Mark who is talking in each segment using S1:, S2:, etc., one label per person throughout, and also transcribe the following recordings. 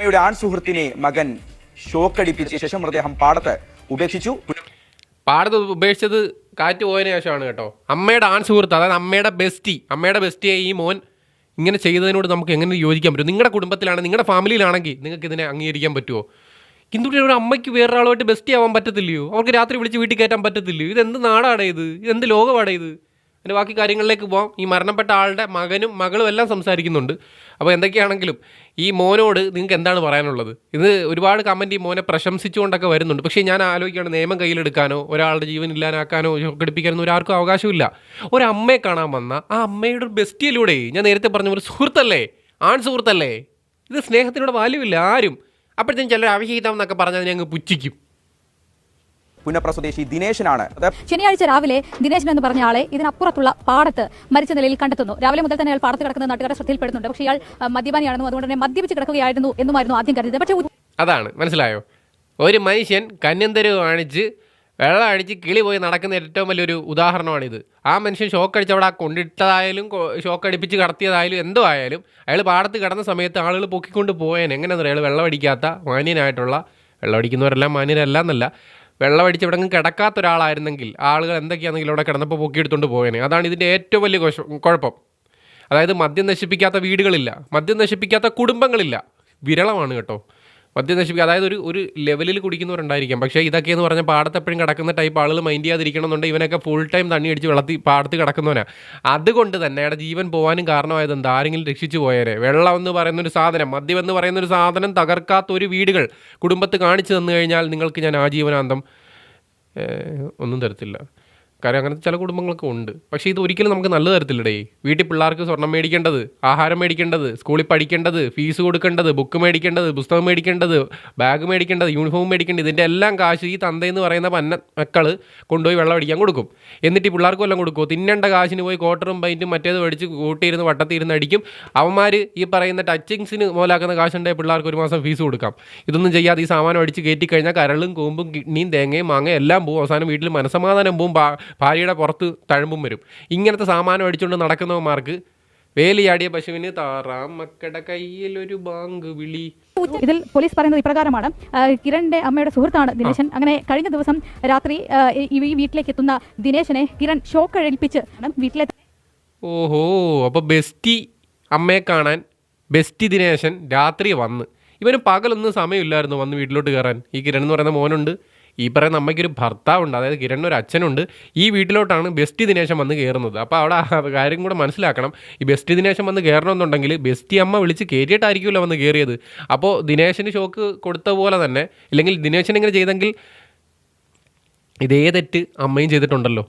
S1: അമ്മയുടെ ആൺ സുഹൃത്തിനെ മകൻ ഷോക്കടിപ്പിച്ച ശേഷം മൃതദേഹം പാടത്ത് ഉപേക്ഷിച്ചു.
S2: പാടത്ത് ഉപേക്ഷിച്ചത് കാറ്റ് പോയതിനു ശേഷമാണ് കേട്ടോ. അമ്മയുടെ ആൺ സുഹൃത്ത് അതായത് അമ്മയുടെ ബെസ്റ്റി അമ്മയുടെ ബെസ്റ്റിയെ ഈ മോൻ ഇങ്ങനെ ചെയ്തതിനോട് നമുക്ക് എങ്ങനെ യോജിക്കാൻ പറ്റും? നിങ്ങളുടെ കുടുംബത്തിലാണ് നിങ്ങളുടെ ഫാമിലിയിലാണെങ്കിൽ നിങ്ങൾക്ക് ഇതിനെ അംഗീകരിക്കാൻ പറ്റുമോ എന്തുകൊണ്ട് ഒരു അമ്മയ്ക്ക് വേറൊരാളുമായിട്ട് ബെസ്റ്റി ആവാൻ പറ്റത്തില്ലയോ? അവർക്ക് രാത്രി വിളിച്ച് വീട്ടിൽ കയറ്റാൻ പറ്റത്തില്ലയോ? ഇതെന്ത് നാടാണ് ഇത്? ഇതെന്ത് ലോകമാണ് ഇത്? അതിന്റെ ബാക്കി കാര്യങ്ങളിലേക്ക് പോകാം ഈ മരണപ്പെട്ട ആളുടെ മകനും മകളും എല്ലാം സംസാരിക്കുന്നുണ്ട്. അപ്പോൾ എന്തൊക്കെയാണെങ്കിലും ഈ മോനോട് നിങ്ങൾക്ക് എന്താണ് പറയാനുള്ളത്? ഇത് ഒരുപാട് കമന്റ് ഈ മോനെ പ്രശംസിച്ചുകൊണ്ടൊക്കെ വരുന്നുണ്ട്. പക്ഷേ ഞാൻ ആലോചിക്കുകയാണ് നിയമം കയ്യിലെടുക്കാനോ ഒരാളുടെ ജീവൻ ഇല്ലാനാക്കാനോ ഘടിപ്പിക്കാനോ ഒരാർക്കും അവകാശമില്ല. ഒരമ്മയെ കാണാൻ വന്ന ആ അമ്മയുടെ ഒരു ബെസ്റ്റിയിലൂടെ ഞാൻ നേരത്തെ പറഞ്ഞ ഒരു സുഹൃത്തല്ലേ? ആൺ സുഹൃത്തല്ലേ? ഇത് സ്നേഹത്തിനോട് വാല്യൂ ഇല്ല ആരും. അപ്പോഴത്തേക്കും ചിലർ അവിഹിതം എന്നൊക്കെ പറഞ്ഞാൽ ഞങ്ങൾ പുച്ഛിക്കും.
S1: പുന്നപ്ര സ്വദേശി ദിനേശനാണ്. അത്
S3: ശനിയാഴ്ച രാവിലെ ദിനേശൻ എന്ന് പറഞ്ഞ ആളെ ഇതിനപ്പുറത്തുള്ള പാടത്ത് മരിച്ച നിലയിൽ കണ്ടെത്തുന്നു. രാവിലെ മുതൽ തന്നെ അയാൾ പാടത്ത് കിടക്കുന്ന നാട്ടുകാരെ ശ്രദ്ധയിൽപ്പെടുന്നുണ്ട്. പക്ഷേ ഇയാൾ മദ്യപാനിയാണെന്നും അതുകൊണ്ട് തന്നെ മദ്യപിച്ച് കിടക്കുകയായിരുന്നു എന്നുമായിരുന്നു ആദ്യം കരുതിയത്. പക്ഷേ
S2: അതാണ് മനസ്സിലായോ? ഒരു മനുഷ്യൻ കന്യന്തരവ് കാണിച്ച് വെള്ളം അടിച്ച് കിളി പോയി നടക്കുന്ന ഏറ്റവും വലിയൊരു ഉദാഹരണമാണിത്. ആ മനുഷ്യൻ ഷോക്ക് അടിച്ച് അവിടെ ആ കൊണ്ടിട്ടതായാലും ഷോക്ക് അടിപ്പിച്ച് കടത്തിയതായാലും എന്തോ ആയാലും അയാൾ പാടത്ത് കിടന്ന സമയത്ത് ആളുകൾ പൊക്കിക്കൊണ്ട് പോയേനെ. എങ്ങനെയാണെന്ന് അറിയാം അയാൾ വെള്ളം അടിക്കാത്ത മാന്യനായിട്ടുള്ള വെള്ളം അടിക്കുന്നവരെല്ലാം മാന്യരല്ല എന്നല്ല വെള്ളം അടിച്ച് ഇവിടെ കിടക്കാത്ത ഒരാളായിരുന്നെങ്കിൽ ആളുകൾ എന്തൊക്കെയാണെങ്കിൽ ഇവിടെ കിടന്നപ്പോൾ പൊക്കിയെടുത്തുകൊണ്ട് പോയേനെ. അതാണ് ഇതിന്റെ ഏറ്റവും വലിയ കുഴ- കുഴപ്പം. അതായത് മദ്യം നശിപ്പിക്കാത്ത വീടുകളില്ല മദ്യം നശിപ്പിക്കാത്ത കുടുംബങ്ങളില്ല. വിരളമാണ് കേട്ടോ. മദ്യം നശിപ്പിക്കുക അതായത് ഒരു ഒരു ലെവലിൽ കുടിക്കുന്നവരുണ്ടായിരിക്കാം. പക്ഷേ ഇതൊക്കെ എന്ന് പറഞ്ഞാൽ പാടത്തെപ്പോഴും കിടക്കുന്ന ടൈപ്പ് ആളുകൾ മൈൻഡ് ചെയ്യാതിരിക്കണമെന്നുണ്ട്. ഇവനൊക്കെ ഫുൾ ടൈം തണ്ണി അടിച്ച് വെള്ളത്തിൽ പാടത്ത് കിടക്കുന്നവനാ. അതുകൊണ്ട് തന്നെ അയാളുടെ ജീവൻ പോകാനും കാരണമായത് എന്താ? ആരെങ്കിലും രക്ഷിച്ചു പോയേരെ. വെള്ളം എന്ന് പറയുന്ന ഒരു സാധനം മദ്യം എന്ന് പറയുന്ന ഒരു സാധനം തകർക്കാത്ത ഒരു വീടുകൾ കുടുംബത്ത് കാണിച്ചു തന്നു കഴിഞ്ഞാൽ നിങ്ങൾക്ക് ഞാൻ ആജീവനാന്തം ഒന്നും തരത്തില്ല. കാര്യം അങ്ങനത്തെ ചില കുടുംബങ്ങളൊക്കെ ഉണ്ട്. പക്ഷേ ഇത് ഒരിക്കലും നമുക്ക് നല്ല തരത്തില്ലടേ വീട്ടിൽ പിള്ളേർക്ക് സ്വർണം മേടിക്കേണ്ടത് ആഹാരം മേടിക്കേണ്ടത് സ്കൂളിൽ പഠിക്കേണ്ടത് ഫീസ് കൊടുക്കേണ്ടത് ബുക്ക് മേടിക്കേണ്ടത് പുസ്തകം മേടിക്കേണ്ടത് ബാഗ് മേടിക്കേണ്ടത് യൂണിഫോം മേടിക്കേണ്ടത് ഇതിന്റെ എല്ലാം കാശ് ഈ തന്തയെന്ന് പറയുന്ന പന്ന മക്കൾ കൊണ്ടുപോയി വെള്ളം അടിക്കാൻ കൊടുക്കും. എന്നിട്ട് ഈ പിള്ളേർക്ക് വല്ലതും കൊടുക്കും തിന്നേണ്ട കാശിന് പോയി കോട്ടറും പൈന്റും മറ്റേത് മേടിച്ച് കൂട്ടിയിരുന്ന് വട്ടത്തിരുന്ന് അടിക്കും. അവന്മാർ ഈ പറയുന്ന ടച്ചിങ്സിന് മോലാക്കുന്ന കാശുണ്ടെങ്കിൽ പിള്ളേർക്ക് ഒരു മാസം ഫീസ് കൊടുക്കാം. ഇതൊന്നും ചെയ്യാതെ ഈ സാമാനം അടിച്ച് കയറ്റി കഴിഞ്ഞാൽ കരളും കൂമ്പും കിഡ്നിയും തേങ്ങയും മാങ്ങയും എല്ലാം പോകും അവസാനം വീട്ടിൽ മനസമാധാനം പോവും. ഭാ- ഭാര്യയുടെ പുറത്ത് തഴമ്പും വരും. ഇങ്ങനത്തെ സാമാനം അടിച്ചുകൊണ്ട് നടക്കുന്നവന്മാർക്ക് വേലിയാടിയ പശുവിന് താറാം കയ്യിൽ ഒരു ബാങ്ക് വിളി.
S3: ഇതിൽ പോലീസ് പറയുന്നത് ഇപ്രകാരമാണ്. കിരണിന്റെ അമ്മയുടെ സുഹൃത്താണ് ദിനേശൻ. അങ്ങനെ കഴിഞ്ഞ ദിവസം രാത്രി ഈ ഈ വീട്ടിലേക്ക് എത്തുന്ന ദിനേശനെ കിരൺ ഷോക്ക് എഴുപ്പിച്ച് വീട്ടിലെ
S2: ഓഹോ അപ്പോൾ ബെസ്റ്റി അമ്മയെ കാണാൻ ബെസ്റ്റി ദിനേശൻ രാത്രി വന്ന്. ഇവന് പകലൊന്നും സമയമില്ലായിരുന്നു വന്ന് വീട്ടിലോട്ട് കയറാൻ. ഈ കിരൺ എന്ന് പറയുന്ന മോനുണ്ട്. ഈ പറയുന്ന അമ്മയ്ക്കൊരു ഭർത്താവുണ്ട് അതായത് കിരണിന് ഒരു അച്ഛനുണ്ട്. ഈ വീട്ടിലോട്ടാണ് ബെസ്റ്റി ദിനേശം വന്ന് കയറുന്നത്. അപ്പോൾ അവിടെ കാര്യം കൂടെ മനസ്സിലാക്കണം. ഈ ബെസ്റ്റി ദിനേശം വന്ന് കയറണമെന്നുണ്ടെങ്കിൽ ബെസ്റ്റി അമ്മ വിളിച്ച് കയറിയിട്ടായിരിക്കുമല്ലോ വന്ന് കയറിയത്. അപ്പോൾ ദിനേശന് ഷോക്ക് കൊടുത്ത പോലെ തന്നെ ഇല്ലെങ്കിൽ ദിനേശൻ ഇങ്ങനെ ചെയ്തെങ്കിൽ ഇതേ തെറ്റ് അമ്മയും ചെയ്തിട്ടുണ്ടല്ലോ.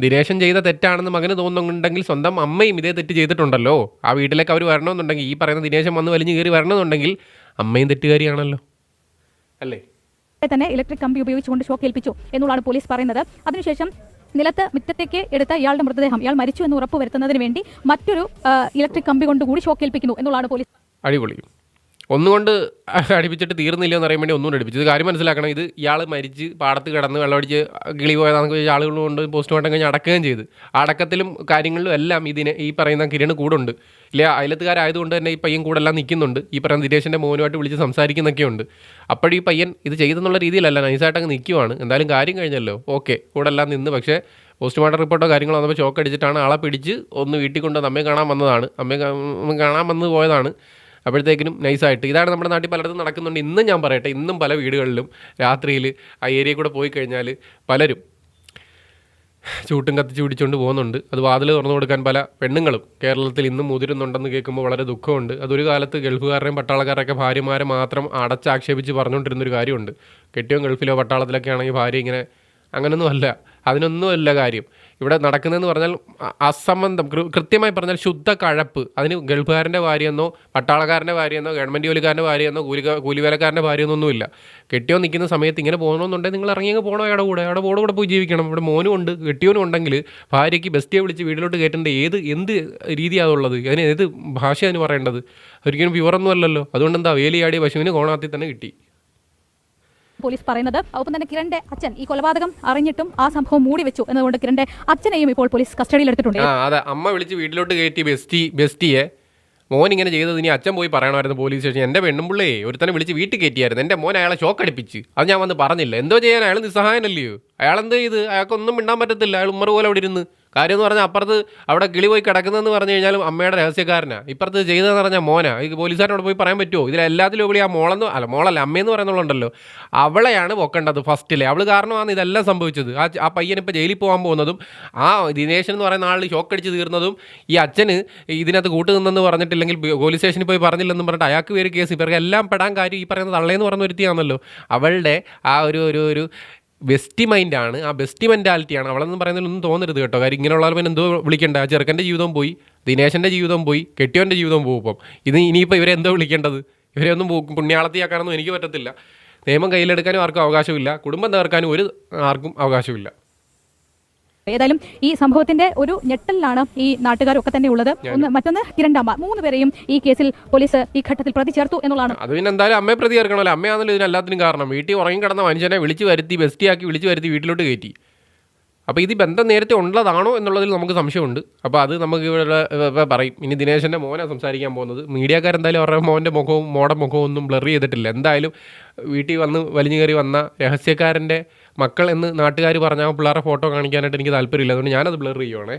S2: ദിനേശൻ ചെയ്ത തെറ്റാണെന്ന് മകന് തോന്നുന്നുണ്ടെങ്കിൽ സ്വന്തം അമ്മയും ഇതേ തെറ്റ് ചെയ്തിട്ടുണ്ടല്ലോ. ആ വീട്ടിലേക്ക് അവർ വരണമെന്നുണ്ടെങ്കിൽ ഈ പറയുന്ന ദിനേശൻ വന്ന് വലിഞ്ഞു കയറി വരണമെന്നുണ്ടെങ്കിൽ അമ്മയും തെറ്റുകാരിയാണല്ലോ. അല്ലേ?
S3: തന്നെ ഇലക്ട്രിക് കമ്പി ഉപയോഗിച്ചുകൊണ്ട് ഷോക്ക് ഏൽപ്പിച്ചു എന്നുള്ളതാണ് പോലീസ് പറയുന്നത്. അതിനുശേഷം നിലത്ത് മുറ്റത്തേക്ക് എടുത്ത ഇയാളുടെ മൃതദേഹം ഇയാൾ മരിച്ചു എന്ന് ഉറപ്പ് വരുത്തുന്നതിന് വേണ്ടി മറ്റൊരു ഇലക്ട്രിക് കമ്പി കൊണ്ടുകൂടി ഷോക്ക് ഏൽപ്പിക്കുന്നു എന്നുള്ളതാണ് പോലീസ്
S2: അടിപൊളി. ഒന്നുകൊണ്ട് അടിപ്പിച്ചിട്ട് തീർന്നില്ല എന്ന് അറിയാൻ വേണ്ടി ഒന്നും ഇത് കാര്യം മനസ്സിലാക്കണം. ഇത് ഇയാൾ മരിച്ച് പാടത്ത് കിടന്ന് വെള്ളമടിച്ച് കിളി പോയതാണെന്ന് വെച്ചാൽ ആളുകൾ കൊണ്ട് പോസ്റ്റ്മോർട്ടം കഴിഞ്ഞ് അടക്കുകയും ചെയ്ത്. അടക്കത്തിലും കാര്യങ്ങളിലും എല്ലാം ഇതിന് ഈ പറയുന്ന കിരണ് കൂടുണ്ട്. ഇല്ല അയലത്തുകാരായതുകൊണ്ട് തന്നെ ഈ പയ്യൻ കൂടെ എല്ലാം നിൽക്കുന്നുണ്ട്. ഈ പറയുന്ന ദിനേശന്റെ മോനുമായിട്ട് വിളിച്ച് സംസാരിക്കുന്നൊക്കെ ഉണ്ട് ഈ പയ്യൻ ഇത് ചെയ്തെന്നുള്ള രീതിയിലല്ല നൈസായിട്ട് അങ്ങ് നിൽക്കുവാണ്. എന്തായാലും കാര്യം കഴിഞ്ഞല്ലോ. ഓക്കെ കൂടെ എല്ലാം നിന്ന്. പക്ഷേ പോസ്റ്റ്മോർട്ടം റിപ്പോർട്ടോ കാര്യങ്ങളോ വന്നപ്പോൾ ഷോക്ക് അടിച്ചിട്ടാണ് ആളെ പിടിച്ച് ഒന്ന് വീട്ടിൽ കൊണ്ട് അമ്മയെ കാണാൻ വന്നതാണ്. അമ്മയെ കാണാൻ വന്ന് പോയതാണ്. അപ്പോഴത്തേക്കിനും നൈസായിട്ട് ഇതാണ് നമ്മുടെ നാട്ടിൽ പലയിടത്തും നടക്കുന്നുണ്ട്. ഇന്നും ഞാൻ പറയട്ടെ ഇന്നും പല വീടുകളിലും രാത്രിയിൽ ആ ഏരിയ കൂടെ പോയി കഴിഞ്ഞാൽ പലരും ചൂട്ടും കത്തിച്ച് പിടിച്ചുകൊണ്ട് പോകുന്നുണ്ട്. അത് വാതിൽ തുറന്നു കൊടുക്കാൻ പല പെണ്ണുങ്ങളും കേരളത്തിൽ ഇന്നും മുതിരുന്നുണ്ടെന്ന് കേൾക്കുമ്പോൾ വളരെ ദുഃഖമുണ്ട്. അതൊരു കാലത്ത് ഗൾഫുകാരുടെയും പട്ടാളക്കാരൊക്കെ ഭാര്യമാരെ മാത്രം അടച്ചാക്ഷേപിച്ച് പറഞ്ഞുകൊണ്ടിരുന്നൊരു കാര്യമുണ്ട്. കെട്ടിയോ ഗൾഫിലോ പട്ടാളത്തിലൊക്കെ ആണെങ്കിൽ ഭാര്യ ഇങ്ങനെ അങ്ങനൊന്നും അല്ല. അതിനൊന്നുമല്ല കാര്യം. ഇവിടെ നടക്കുന്നതെന്ന് പറഞ്ഞാൽ അസംബന്ധം. കൃത്യമായി പറഞ്ഞാൽ ശുദ്ധ കഴപ്പ്. അതിന് ഗൾഫുകാരന്റെ ഭാര്യയെന്നോ പട്ടാളക്കാരന്റെ ഭാര്യയെന്നോ ഗവൺമെന്റ് ജോലിക്കാരന്റെ ഭാര്യയെന്നോ കൂലി കൂലിവേലക്കാരന്റെ ഭാര്യയെന്നൊന്നുമില്ല കെട്ടിയോ നിൽക്കുന്ന സമയത്ത് ഇങ്ങനെ പോകണമെന്നുണ്ടെങ്കിൽ നിങ്ങൾ ഇറങ്ങിയങ്ങ് പോകണോ അയാളുടെ കൂടെ. അയാളുടെ കൂടെ കൂടെ പോയി ജീവിക്കണം. ഇവിടെ മോനും ഉണ്ട് കെട്ടിയോനും ഉണ്ടെങ്കിൽ ഭാര്യയ്ക്ക് ബെസ്റ്റിയെ വിളിച്ച് വീട്ടിലോട്ട് കയറ്റേണ്ട ഏത് എന്ത് രീതിയാണ് ഉള്ളത്? അതിന് ഏത് ഭാഷ അതിന് പറയേണ്ടത്? ഒരിക്കലും പ്യുവറൊന്നും അല്ലല്ലോ. അതുകൊണ്ട് എന്താ വേലിയാടിയ പശുവിന് കോണാത്തിൽ തന്നെ കിട്ടി.
S3: പോലീസ് പറയുന്നത്. ഒപ്പം തന്നെ കിരണിന്റെ അച്ഛൻ ഈ കൊലപാതകം അറിഞ്ഞിട്ടും ആ സംഭവം മൂടി വെച്ചു എന്നതുകൊണ്ട് കിരണിന്റെ അച്ഛനെയും ഇപ്പോൾ പോലീസ് കസ്റ്റഡിയിൽ എടുത്തിട്ടുണ്ട്.
S2: അതെ. അമ്മ വിളിച്ച് വീട്ടിലോട്ട് കയറ്റി ബെസ്റ്റി ബെസ്റ്റിയെ. മോൻ ഇങ്ങനെ ചെയ്തത് ഇനി അച്ഛൻ പോയി പറയണമായിരുന്നു പോലീസ് സ്റ്റേഷൻ എന്റെ പെണ്ണുമ്പിള്ളേ ഒരുത്തനെ വിളിച്ച് വീട്ടിൽ കയറ്റിയായിരുന്നു. എന്റെ മോൻ അയാളെ ഷോക്ക് അടിപ്പിച്ച്. അത് ഞാൻ വന്ന് പറഞ്ഞില്ല. എന്തോ ചെയ്യാൻ അയാൾ നിസ്സഹായനല്ലയോ? അയാൾ എന്ത് ചെയ്ത്? അയാൾക്കൊന്നും മിണ്ടാൻ പറ്റത്തില്ല. അയാൾ ഉമ്മർ പോലെ അവിടെ ഇരുന്ന്. കാര്യം എന്ന് പറഞ്ഞാൽ അപ്പുറത്ത് അവിടെ കിളി പോയി കിടക്കുന്നതെന്ന് പറഞ്ഞു കഴിഞ്ഞാൽ അമ്മയുടെ രഹസ്യക്കാരനാണ് ഇപ്പുറത്ത് ചെയ്തതെന്ന് പറഞ്ഞാൽ മോനാ. ഈ പോലീസുകാരനോട് പോയി പറയാൻ പറ്റുമോ ഇതിലെല്ലാത്തിലും ഉപരി ആ മോളെന്ന് അല്ല മോളല്ല അമ്മയെന്ന് പറയുന്നുള്ളുണ്ടല്ലോ അവളെയാണ് പൊക്കേണ്ടത് ഫസ്റ്റിലെ. അവൾ കാരണമാണ് ഇതെല്ലാം സംഭവിച്ചത്. ആ ആ പയ്യൻ ഇപ്പോൾ ജയിലിൽ പോകാൻ പോകുന്നതും ആ ദിനേശൻ എന്ന് പറയുന്ന ആൾ ഷോക്ക് അടിച്ച് തീർന്നതും ഈ അച്ഛന് ഇതിനകത്ത് കൂട്ടു നിന്നെന്ന് പറഞ്ഞിട്ടില്ലെങ്കിൽ പോലീസ് സ്റ്റേഷനിൽ പോയി പറഞ്ഞില്ലെന്നും പറഞ്ഞിട്ട് അയാൾക്ക് പേര് കേസ്. ഇവർക്ക് എല്ലാം പെടാൻ കാര്യം ഈ പറയുന്ന തള്ളേന്ന് പറഞ്ഞ ഒരുത്തിയാണല്ലോ. അവളുടെ ആ ഒരു ഒരു ഒരു ബെസ്റ്റ് മൈൻഡാണ്. ആ ബെസ്റ്റ് മെന്റാലിറ്റിയാണ്. അവളെന്ന് പറയുന്നതിലൊന്നും തോന്നരുത് കേട്ടോ. കാര്യം ഇങ്ങനെയുള്ള പിന്നെ എന്തോ വിളിക്കേണ്ട. ആ ചെറുക്കന്റെ ജീവിതം പോയി. ദിനേശന്റെ ജീവിതം പോയി. കെട്ടിയോന്റെ ജീവിതം പോകും ഇപ്പം. ഇത് ഇനിയിപ്പോൾ ഇവരെ എന്തോ വിളിക്കേണ്ടത്? ഇവരെ ഒന്നും പുണ്യാളത്തിയാക്കാനൊന്നും എനിക്ക് പറ്റത്തില്ല. നിയമം കയ്യിലെടുക്കാനും ആർക്കും അവകാശമില്ല. കുടുംബം തകർക്കാനും ഒരു ആർക്കും അവകാശമില്ല.
S3: ഏതായാലും ഈ സംഭവത്തിന്റെ ഒരു ഞെട്ടലിലാണ് ഈ നാട്ടുകാരൊക്കെ തന്നെ ഉള്ളത്. ഒന്ന് മറ്റൊന്ന് കിരണ്ടാമ്പ മൂന്ന് പേരെയും ഈ കേസിൽ പോലീസ് ഈ ഘട്ടത്തിൽ പ്രതി ചേർത്തു എന്നുള്ളതാണ്.
S2: അത് പിന്നെ എന്തായാലും അമ്മയെ പ്രതി ചേർക്കണമല്ലോ അമ്മയാണല്ലോ ഇതിനെല്ലാത്തിനും കാരണം. വീട്ടിൽ ഉറങ്ങി കിടന്ന മനുഷ്യനെ വിളിച്ചു വരുത്തി ബെസ്റ്റിയാക്കി വിളിച്ചു വരുത്തി വീട്ടിലോട്ട് കയറ്റി. അപ്പോൾ ഇത് ബന്ധം നേരത്തെ ഉള്ളതാണോ എന്നുള്ളതിൽ നമുക്ക് സംശയമുണ്ട്. അപ്പോൾ അത് നമുക്ക് ഇവിടെ പറയും. ഇനി ദിനേശന്റെ മോനാണ് സംസാരിക്കാൻ പോകുന്നത്. മീഡിയക്കാരെന്തായാലും അവരുടെ മോന്റെ മുഖവും മോടെ മുഖവും ഒന്നും ബ്ലർ ചെയ്തിട്ടില്ല. എന്തായാലും വീട്ടിൽ വന്ന് വലിഞ്ഞു കയറി വന്ന രഹസ്യക്കാരന്റെ മക്കൾ എന്ന് നാട്ടുകാർ പറഞ്ഞ ആ പിള്ളേരുടെ ഫോട്ടോ കാണിക്കാനായിട്ട് എനിക്ക് താല്പര്യമില്ല. അതുകൊണ്ട് ഞാനത് ബ്ലർ ചെയ്യുവാണേ.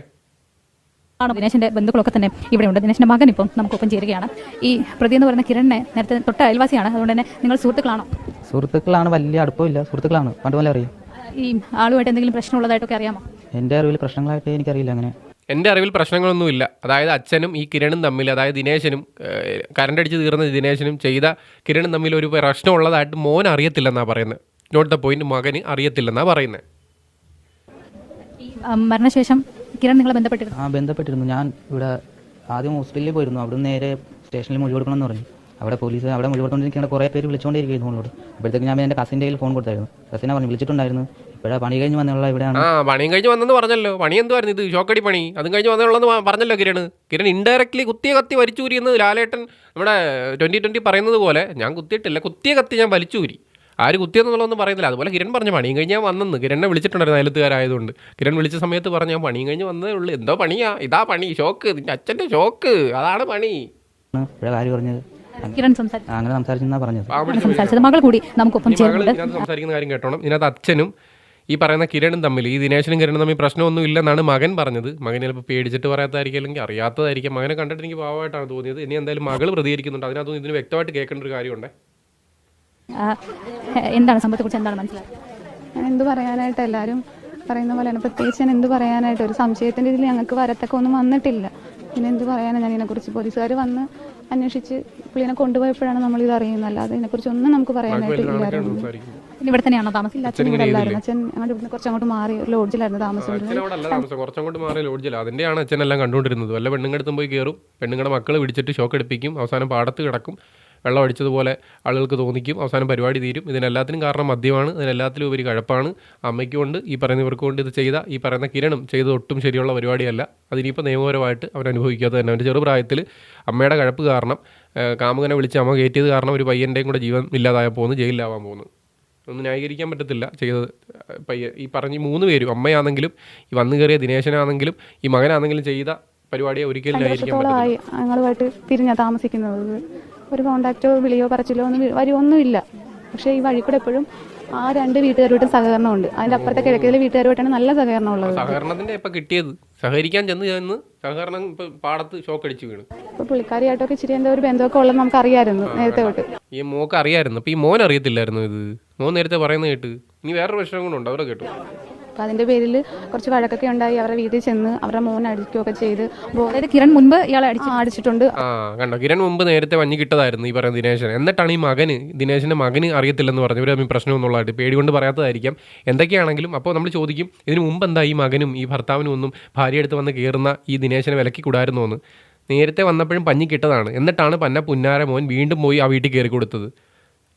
S3: ആണ് ദിനേശന്റെ ബന്ധുക്കളൊക്കെ തന്നെ ഇവിടെ ഉണ്ട്. ദിനേശന്റെ മകൻ ഇപ്പം നമുക്കൊപ്പം ചേരുകയാണ്. ഈ പ്രതി എന്ന് പറയുന്ന കിരണിനെ നേരത്തെ തൊട്ട അയൽവാസിയാണ്. അതുകൊണ്ട് തന്നെ നിങ്ങൾ സുഹൃത്തുക്കളാണോ?
S4: സുഹൃത്തുക്കളാണ് വലിയ അടുപ്പമില്ല. സുഹൃത്തുക്കളാണ്. പണ്ട് പോലെ അറിയാം.
S3: ഈ ആളുമായിട്ട് എന്തെങ്കിലും പ്രശ്നമുള്ളതായിട്ടൊക്കെ അറിയാമോ?
S4: എന്റെ അറിവിൽ പ്രശ്നങ്ങളായിട്ട് എനിക്കറിയില്ല അങ്ങനെ.
S2: എന്റെ അറിവിൽ പ്രശ്നങ്ങളൊന്നുമില്ല. അതായത് അച്ഛനും ഈ കിരണും തമ്മിൽ അതായത് ദിനേശനും കരണ്ട് കറണ്ട് അടിച്ച് തീർന്ന ദിനേശനും ചെയ്ത കിരണും തമ്മിൽ ഒരു പ്രശ്നമുള്ളതായിട്ട് മോൻ അറിയത്തില്ലെന്നാണ് പറയുന്നത്. നോട്ട് ദ പോയിന്റ് മകന് അറിയത്തില്ലെന്നാണ് പറയുന്നത്.
S3: മരണശേഷം കിരൺ നിങ്ങളെ ബന്ധപ്പെട്ടിരുന്നു?
S4: ആ ബന്ധപ്പെട്ടിരുന്നു. ഞാൻ ഇവിടെ ആദ്യം ഹോസ്പിറ്റലിൽ പോയിരുന്നു. അവിടെ നേരെ സ്റ്റേഷനിൽ മൊഴി കൊടുക്കണം എന്ന് പറഞ്ഞു. അവിടെ പോലീസ് അവിടെ മൊഴി കുറേ പേര് വിളിച്ചുകൊണ്ടിരിക്കുന്നു ഫോണിലോട് അപ്പോഴത്തേക്ക് ഞാൻ എന്റെ കസിന്റെ കയ്യിൽ ഫോൺ കൊടുത്തായിരുന്നു. കസിനെ പറഞ്ഞു വിളിച്ചിട്ടുണ്ടായിരുന്നു. ഇപ്പോഴാണ് പണി കഴിഞ്ഞ് വന്നുള്ള ഇവിടെയാണ്
S2: ആ പണിയും കഴിഞ്ഞ് വന്നെന്ന് പറഞ്ഞല്ലോ. പണി എന്തുവായിരുന്നു ഇത്? ഷോക്കടി പണി. അതും കഴിഞ്ഞ് വന്നുള്ളതെന്ന് പറഞ്ഞല്ലോ കിരൺ കിരൺ ഇൻഡയറക്ട്ലി കുത്തിയ കത്തി വലിച്ചൂരിയെന്ന് ലാലേട്ടൻ നമ്മുടെ ട്വന്റി ട്വന്റി പറയുന്നത് പോലെ ഞാൻ കുത്തിയിട്ടില്ല. കുത്തിയ കത്തി ഞാൻ വലിച്ചൂരി. ആര് കുത്തിയെന്നുള്ളതൊന്നും പറയുന്നില്ല. അതുപോലെ കിരൺ പറഞ്ഞ പണിയും കഴിഞ്ഞാൽ വന്നെന്ന്. കിരണിനെ വിളിച്ചിട്ടുണ്ടായിരുന്നു അയലത്തുകാരായതുകൊണ്ട് കിരൺ വിളിച്ച സമയത്ത് പറഞ്ഞു ഞാൻ പണിയും കഴിഞ്ഞ് വന്നതേ ഉള്ളൂ. എന്തോ പണിയാ. ഇതാ പണി. ഷോക്ക്. നിന്റെ അച്ഛന്റെ ഷോക്ക്. അതാണ് പണി.
S4: ഇവിടെ കാര്യം പറഞ്ഞത്
S3: കിരൺ സംസാരിച്ചു
S4: അങ്ങനെ പറഞ്ഞത്.
S3: സംസാരിച്ചത്. മകൾ കൂടി നമുക്കൊപ്പം
S2: സംസാരിക്കുന്ന കാര്യം കേട്ടോണം. ഇതിനകത്ത് അച്ഛനും ഈ പറയുന്ന കിരണും തമ്മിൽ ഈ ദിനേശനും കിരണും തമ്മിൽ പ്രശ്നമൊന്നും ഇല്ലെന്നാണ് മകൻ പറഞ്ഞത്. മകൻ ചിലപ്പോൾ പേടിച്ചിട്ട് പറയാത്തതായിരിക്കും അല്ലെങ്കിൽ അറിയാത്തതായിരിക്കും. മകനെ കണ്ടിട്ട് എനിക്ക് പാവമായിട്ടാണ് തോന്നിയത്. ഇനി എന്തായാലും മകൾ പ്രതികരിക്കുന്നുണ്ട്. അതിനകത്ത് ഇതിന് വ്യക്തമായിട്ട് കേൾക്കേണ്ട ഒരു കാര്യമുണ്ട്?
S3: എന്താണ് സംഭവത്തെക്കുറിച്ച് എന്താണ് മനസ്സിലായത്?
S5: ഞാൻ എന്ത് പറയാനായിട്ട് എല്ലാവരും പറയുന്ന പോലെയാണ് പ്രത്യേകിച്ച് ഞാൻ എന്ത് പറയാനായിട്ട് ഒരു സംശയത്തിന്റെ ഇതിൽ ഞങ്ങൾക്ക് വരത്തൊക്കെ ഒന്നും വന്നിട്ടില്ല. പിന്നെ എന്ത് പറയാനാണ്? ഞാൻ ഇതിനെക്കുറിച്ച് പോലീസുകാർ വന്ന് അന്വേഷിച്ച് പുള്ളിനെ കൊണ്ടുപോയപ്പോഴാണ് നമ്മൾ ഇത് അറിയുന്നത്. അല്ലാതെ ഇതിനെക്കുറിച്ച് ഒന്നും നമുക്ക് പറയാനായിട്ട് ഇല്ലായിരുന്നു.
S3: ഇനി ഇവിടെ തന്നെയാണോ താമസം
S5: ഇല്ല അച്ഛൻ ഇവിടെ അല്ലായിരുന്നു അച്ഛൻ ഞങ്ങളുടെ ഇവിടുന്ന് കുറച്ച് അങ്ങോട്ട് മാറി ഒരു ലോഡ്ജിലായിരുന്നു
S2: അച്ഛനോടല്ല താമസം കുറച്ചങ്ങോട്ട് മാറി ലോഡ്ജിൽ അതിന്റെയാണ് അച്ഛനെല്ലാം കണ്ടുകൊണ്ടിരുന്നത്. വല്ല പെണ്ണുങ്ങടുത്തും പോയി കയറും പെണ്ണുങ്ങളുടെ മക്കൾ പിടിച്ചിട്ട് ഷോക്ക് എടുപ്പിക്കും അവസാനം പാടത്ത് കിടക്കും. വെള്ളം അടിച്ചതുപോലെ ആളുകൾക്ക് തോന്നിക്കും. അവസാനം പരിപാടി തീരും. ഇതിനെല്ലാത്തിനും കാരണം മദ്യമാണ്. ഇതിനെല്ലാത്തിലും ഉപരി കഴപ്പാണ്. അമ്മയ്ക്ക് കൊണ്ട് ഈ പറയുന്നവർക്ക് കൊണ്ട് ഇത് ചെയ്ത. ഈ പറയുന്ന കിരണും ചെയ്തത് ഒട്ടും ശരിയുള്ള പരിപാടിയല്ല. അതിനിപ്പോൾ നിയമപരമായിട്ട് അവൻ അനുഭവിക്കാതെ തന്നെ. അവന്റെ ചെറുപ്രായത്തിൽ അമ്മയുടെ കഴപ്പ് കാരണം കാമുകനെ വിളിച്ച് അമ്മ കയറ്റിയത് കാരണം ഒരു പയ്യന്റെയും കൂടെ ജീവൻ ഇല്ലാതായ പോകുന്നു ജയിലിലാവാൻ പോകുന്നു ഒന്നും ന്യായീകരിക്കാൻ പറ്റത്തില്ല ചെയ്തത്. പയ്യ ഈ പറഞ്ഞ മൂന്ന് പേരും അമ്മയാണെങ്കിലും ഈ വന്നു കയറിയ ദിനേശനാണെങ്കിലും ഈ മകനാണെങ്കിലും ചെയ്ത പരിപാടിയെ ഒരിക്കലും ന്യായീകരിക്കാൻ പറ്റില്ല
S5: ഞങ്ങളുമായിട്ട് പിരിഞ്ഞാണ് താമസിക്കുന്നത്. ഒരു കോണ്ടാക്റ്റോ വിളിയോ പറച്ചിലോ ഒന്നും വരുമൊന്നുമില്ല പക്ഷേ ഈ വഴി കൂടെ എപ്പോഴും ആ രണ്ട് വീട്ടുകാരുമായിട്ടും സഹകരണമുണ്ട്. അതിന്റെ അപ്പുറത്തെ കിഴക്കിലെ വീട്ടുകാരുമായിട്ടാണ് നല്ല സഹകരണം ഉള്ളത്
S2: സഹകരണത്തിന്റെ ഇപ്പൊ കിട്ടിയത്. സഹകരിക്കാൻ ചെന്ന് ചെന്ന് സഹകരണം പാടത്ത് ഷോക്ക് അടിച്ച് വീണു.
S5: ഇപ്പൊ പുള്ളിക്കാരിയായിട്ടൊക്കെ ഇച്ചിരി എന്തോ ഒരു ബന്ധമൊക്കെ ഉള്ളത് നമുക്ക് അറിയാമായിരുന്നു നേരത്തെ തൊട്ട്.
S2: ഈ മോക്ക് അറിയായിരുന്നു. അപ്പൊ ഈ മോൻ അറിയത്തില്ലായിരുന്നു ഇത്. മോൻ നേരത്തെ പറയുന്നത് കേട്ട്. ഇനി വേറൊരു പ്രശ്നം കൊണ്ടുണ്ട് അവരെ കേട്ടു.
S5: അപ്പോൾ അതിന്റെ പേരിൽ കുറച്ച് വഴക്കൊക്കെ ഉണ്ടായി അവരുടെ വീട്ടിൽ ചെന്ന് അവരുടെ മോൻ അടിക്കുകയൊക്കെ ചെയ്ത്.
S3: അതായത് കിരൺ മുൻപ് ഇയാളെ അടിച്ച്
S5: അടിച്ചിട്ടുണ്ട്
S2: ആ കണ്ടോ? കിരൺ മുമ്പ് നേരത്തെ വഞ്ഞി കിട്ടതായിരുന്നു ഈ പറയുന്ന ദിനേശൻ എന്നിട്ടാണ് ഈ മകന് ദിനേശന്റെ മകന് അറിയത്തില്ലെന്ന് പറഞ്ഞു ഇവർ തമ്മിൽ പ്രശ്നമൊന്നുള്ളതായിട്ട് പേടി കൊണ്ട് പറയാത്തതായിരിക്കാം. എന്തൊക്കെയാണെങ്കിലും അപ്പോൾ നമ്മൾ ചോദിക്കും ഇതിന് മുമ്പ് എന്താ ഈ മകനും ഈ ഭർത്താവിനും ഒന്നും ഭാര്യ എടുത്ത് വന്ന് കയറുന്ന ഈ ദിനേശനെ വിലക്കി കൂടായിരുന്നു എന്ന്? നേരത്തെ വന്നപ്പോഴും പഞ്ഞി കിട്ടതാണ്. എന്നിട്ടാണ് പന്ന പുന്നാര മോൻ വീണ്ടും പോയി ആ വീട്ടിൽ കയറി കൊടുത്തത്.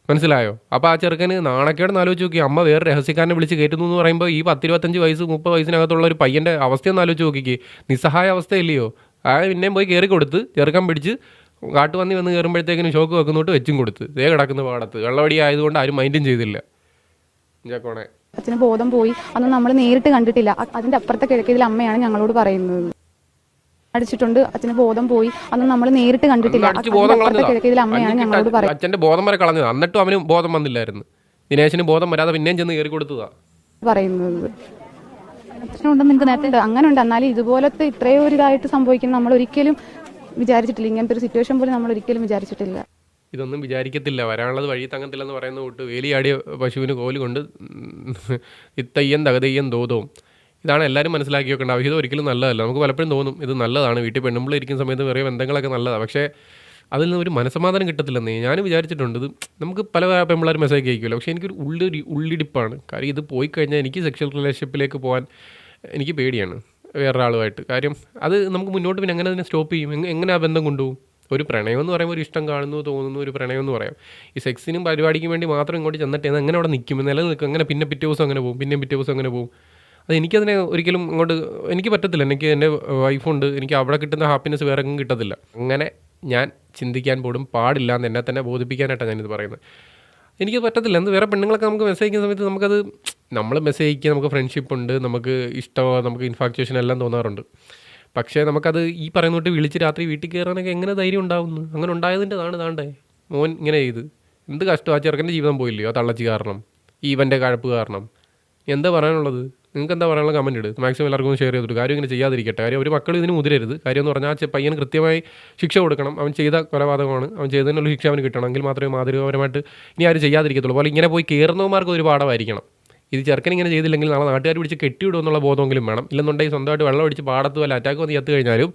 S2: മനസ്സിലായോ? അപ്പോൾ ആ ചെറുക്കന് നാണക്കേടെന്ന് ആലോചിച്ച് നോക്കി. അമ്മ വേറെ രഹസ്യക്കാരനെ വിളിച്ച് കയറ്റുന്നു എന്ന് പറയുമ്പോൾ ഈ പത്തിരുപത്തഞ്ച് വയസ്സ് മുപ്പത് വയസ്സിനകത്തുള്ള ഒരു പയ്യന്റെ അവസ്ഥയൊന്ന് ആലോചിച്ച് നോക്കിക്ക്. നിസ്സഹായ അവസ്ഥയില്ലയോ? ആ പിന്നെയും പോയി കയറി കൊടുത്ത് ചെറുക്കൻ പിടിച്ച് കാട്ടുപന്നി വന്ന് കയറുമ്പോഴത്തേക്കിനും ഷോക്ക് വെക്കുന്നോട്ട് വെച്ചും കൊടുത്ത്. ദേ കിടക്കുന്ന പാടത്ത്. വെള്ളവടി ആയതുകൊണ്ട് ആരും മൈൻഡും ചെയ്തില്ല. ജാക്കോണെ
S5: അച്ഛന് ബോധം പോയി. അന്ന് നമ്മൾ നേരിട്ട് കണ്ടിട്ടില്ല. അതിന്റെ അപ്പുറത്തെ കിഴക്കിതിൽ അമ്മയാണ് ഞങ്ങളോട് പറയുന്നത്. അടിച്ചിട്ടുണ്ട്. അച്ഛന് ബോധം പോയി. അന്ന് നമ്മൾ നേരിട്ട് കണ്ടിട്ടില്ല. കിഴക്കേതിൽ അമ്മയാണ് ഞങ്ങളോട് പറയുന്നത്.
S2: അച്ഛന്റെ ബോധം വരെ കളഞ്ഞത്. എന്നിട്ടും അവന് ബോധം വന്നില്ലായിരുന്നു. ദിനേശിന് ബോധം വരാതെ പിന്നെയും ചെന്ന് കയറി കൊടുത്തതാ.
S5: പറയുന്നത്.
S3: പ്രശ്നമുണ്ടെന്ന് നിങ്ങൾക്ക് നേരത്തെ
S5: അങ്ങനെ ഉണ്ട് എന്നാലും ഇതുപോലത്തെ ഇത്രയും ഒരു ഇതായിട്ട് സംഭവിക്കുന്ന നമ്മൾ ഒരിക്കലും വിചാരിച്ചിട്ടില്ല. ഇങ്ങനത്തെ ഒരു സിറ്റുവേഷൻ പോലും നമ്മൾ ഒരിക്കലും വിചാരിച്ചിട്ടില്ല.
S2: ഇതൊന്നും വിചാരിക്കത്തില്ല. വരാനുള്ളത് വഴി തങ്ങത്തില്ലെന്ന് പറയുന്ന കൂട്ട് വേലിയാടിയ പശുവിന് കോൽ കൊണ്ട് ഇത്തയ്യൻ തകതയ്യം തോതവും ഇതാണ് എല്ലാവരും മനസ്സിലാക്കി വെക്കേണ്ട ആവശ്യം ഒരിക്കലും നല്ലതല്ല. നമുക്ക് പലപ്പോഴും തോന്നും ഇത് നല്ലതാണ്. വീട്ടിൽ പെണ്ണുമ്പിൾ ഇരിക്കുന്ന സമയത്ത് വേറെ ബന്ധങ്ങളൊക്കെ നല്ലതാണ് പക്ഷേ അതിൽ നിന്ന് ഒരു മനസ്സമാധാനം കിട്ടത്തില്ലെന്നേ. ഞാൻ വിചാരിച്ചിട്ടുണ്ട് ഇത് നമുക്ക് പല പെമ്പിള്ളേർ മെസ്സേജ് കഴിക്കുമല്ലോ പക്ഷേ എനിക്കൊരു ഉള്ളൊരു ഉള്ളിടിപ്പാണ്. കാര്യം ഇത് പോയി കഴിഞ്ഞാൽ എനിക്ക് സെക്ഷൽ റിലേഷൻഷിപ്പിലേക്ക് പോകാൻ എനിക്ക് പേടിയാണ് വേറൊരാളുമായിട്ട്. കാര്യം അത് നമുക്ക് മുന്നോട്ട് പിന്നെ എങ്ങനെ തന്നെ സ്റ്റോപ്പ് ചെയ്യും? എങ്ങനെ ആ ബന്ധം കൊണ്ടുപോകും? ഒരു പ്രണയം എന്ന് പറയുമ്പോൾ ഒരു ഇഷ്ടം കാണുന്നു തോന്നുന്നു ഒരു പ്രണയം എന്ന് പറയാം. ഈ സെക്സിനും പരിപാടിക്കും വേണ്ടി മാത്രം ഇങ്ങോട്ട് ചെന്നിട്ട് അങ്ങനെ അവിടെ നിൽക്കും? നിലനിൽക്കും. അങ്ങനെ പിന്നെ പിറ്റേ ദിവസം അങ്ങനെ പോകും. പിന്നെ പിറ്റേ ദിവസം അങ്ങനെ പോകും. അത് എനിക്കതിനെ ഒരിക്കലും ഇങ്ങോട്ട് എനിക്ക് പറ്റത്തില്ല. എനിക്ക് എന്റെ വൈഫുണ്ട് എനിക്ക് അവിടെ കിട്ടുന്ന ഹാപ്പിനെസ് വേറെ എങ്ങും കിട്ടത്തില്ല. അങ്ങനെ ഞാൻ ചിന്തിക്കാൻ പോലും പാടില്ല എന്ന് എന്നെ തന്നെ ബോധിപ്പിക്കാനായിട്ടാണ് ഞാനിത് പറയുന്നത്. എനിക്ക് പറ്റത്തില്ല. എന്ത് വേറെ പെണ്ണുങ്ങളൊക്കെ നമുക്ക് മെസ്സേജ് അയക്കുന്ന സമയത്ത് നമുക്കത് നമ്മൾ മെസ്സേജ് അയക്കുക നമുക്ക് ഫ്രണ്ട്ഷിപ്പ് ഉണ്ട് നമുക്ക് ഇഷ്ടമാണ് നമുക്ക് ഇൻഫാക്ച്വേഷൻ എല്ലാം തോന്നാറുണ്ട്. പക്ഷേ നമുക്കത് ഈ പറയുന്ന തൊട്ട് വിളിച്ച് രാത്രി വീട്ടിൽ കയറാനൊക്കെ എങ്ങനെ ധൈര്യം ഉണ്ടാവുന്നു? അങ്ങനെ ഉണ്ടായതിന്റെതാണ് താണ്ടേ മോൻ ഇങ്ങനെ ചെയ്ത്. എന്ത് കഷ്ടം ആ ചെറുക്കന്റെ ജീവിതം പോയില്ലയോ? ആ തള്ളച്ചി കാരണം. ഈ കഴപ്പ് കാരണം. എന്താ പറയാനുള്ളത്? നിങ്ങൾക്ക് എന്താ പറയാനുള്ള കമന്റ് ഇട്. മാക്സിമം എല്ലാവർക്കും ഷെയർ ചെയ്തിട്ട് കാര്യം ഇങ്ങനെ ചെയ്യാതിരിക്കട്ടെ. കാര്യം ഒരു മക്കൾ ഇതിന് മുതിരരുത്. കാര്യം എന്ന് പറഞ്ഞാൽ ആ പയ്യന് കൃത്യമായി ശിക്ഷ കൊടുക്കണം. അവൻ ചെയ്ത കൊലപാതകമാണ്. അവൻ ചെയ്തതിനുള്ള ശിക്ഷ അവന് കിട്ടണം. എങ്കിൽ മാത്രമേ മാതൃകാപരമായിട്ട് ഇനി ആരും ചെയ്യാതിരിക്കത്തുള്ളൂ. പോലെ ഇങ്ങനെ പോയി കയറുന്നവന്മാർക്ക് ഒരു പാഠമായിരിക്കണം. ഇത് ചെറുക്കൻ ഇങ്ങനെ ചെയ്തില്ലെങ്കിൽ നാളെ നാട്ടുകാർ പിടിച്ച് കെട്ടിവിടും എന്നുള്ള ബോധമെങ്കിലും വേണം. ഇല്ലെന്നുണ്ടെങ്കിൽ സ്വന്തമായിട്ട് വെള്ളം ഒഴിച്ച് പാടത്ത് വല്ല അറ്റാക്ക് വന്ന് ചത്ത് കഴിഞ്ഞാലും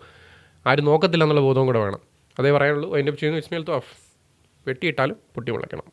S2: ആരും നോക്കത്തില്ല എന്നുള്ള ബോധവും കൂടെ വേണം. അതേ പറയാനുള്ളൂ. അതിന്റെ ചെയ്യുന്ന ഇസ്മേൽ ഓഫ് വെട്ടിയിട്ടാലും പൊട്ടി മുളയ്ക്കണം.